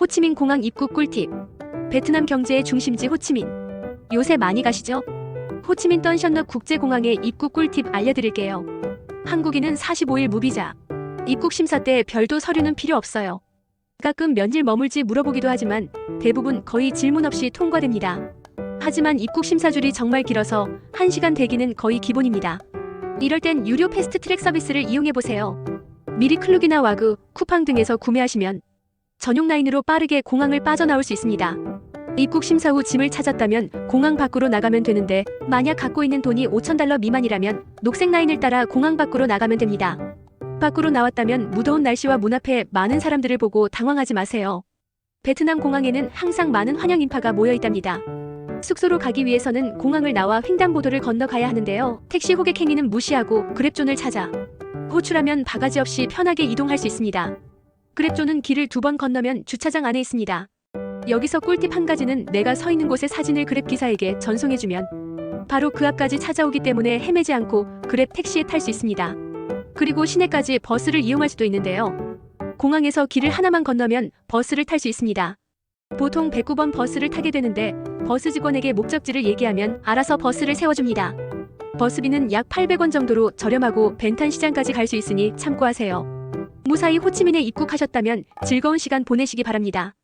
호치민 공항 입국 꿀팁. 베트남 경제의 중심지 호치민. 요새 많이 가시죠? 호치민 던션너 국제공항의 입국 꿀팁 알려드릴게요. 한국인은 45일 무비자. 입국 심사 때 별도 서류는 필요 없어요. 가끔 며칠 머물지 물어보기도 하지만 대부분 거의 질문 없이 통과됩니다. 하지만 입국 심사 줄이 정말 길어서 1시간 대기는 거의 기본입니다. 이럴 땐 유료 패스트 트랙 서비스를 이용해 보세요. 미리 클룩이나 와그, 쿠팡 등에서 구매하시면 전용 라인으로 빠르게 공항을 빠져나올 수 있습니다. 입국 심사 후 짐을 찾았다면 공항 밖으로 나가면 되는데 만약 갖고 있는 돈이 5,000달러 미만이라면 녹색 라인을 따라 공항 밖으로 나가면 됩니다. 밖으로 나왔다면 무더운 날씨와 문 앞에 많은 사람들을 보고 당황하지 마세요. 베트남 공항에는 항상 많은 환영 인파가 모여 있답니다. 숙소로 가기 위해서는 공항을 나와 횡단보도를 건너가야 하는데요. 택시 호객 행위는 무시하고 그랩존을 찾아 호출하면 바가지 없이 편하게 이동할 수 있습니다. 그랩존은 길을 두 번 건너면 주차장 안에 있습니다. 여기서 꿀팁 한 가지는 내가 서 있는 곳의 사진을 그랩 기사에게 전송해주면 바로 그 앞까지 찾아오기 때문에 헤매지 않고 그랩 택시에 탈 수 있습니다. 그리고 시내까지 버스를 이용할 수도 있는데요. 공항에서 길을 하나만 건너면 버스를 탈 수 있습니다. 보통 109번 버스를 타게 되는데 버스 직원에게 목적지를 얘기하면 알아서 버스를 세워줍니다. 버스비는 약 800원 정도로 저렴하고 벤탄 시장까지 갈 수 있으니 참고하세요. 무사히 호치민에 입국하셨다면 즐거운 시간 보내시기 바랍니다.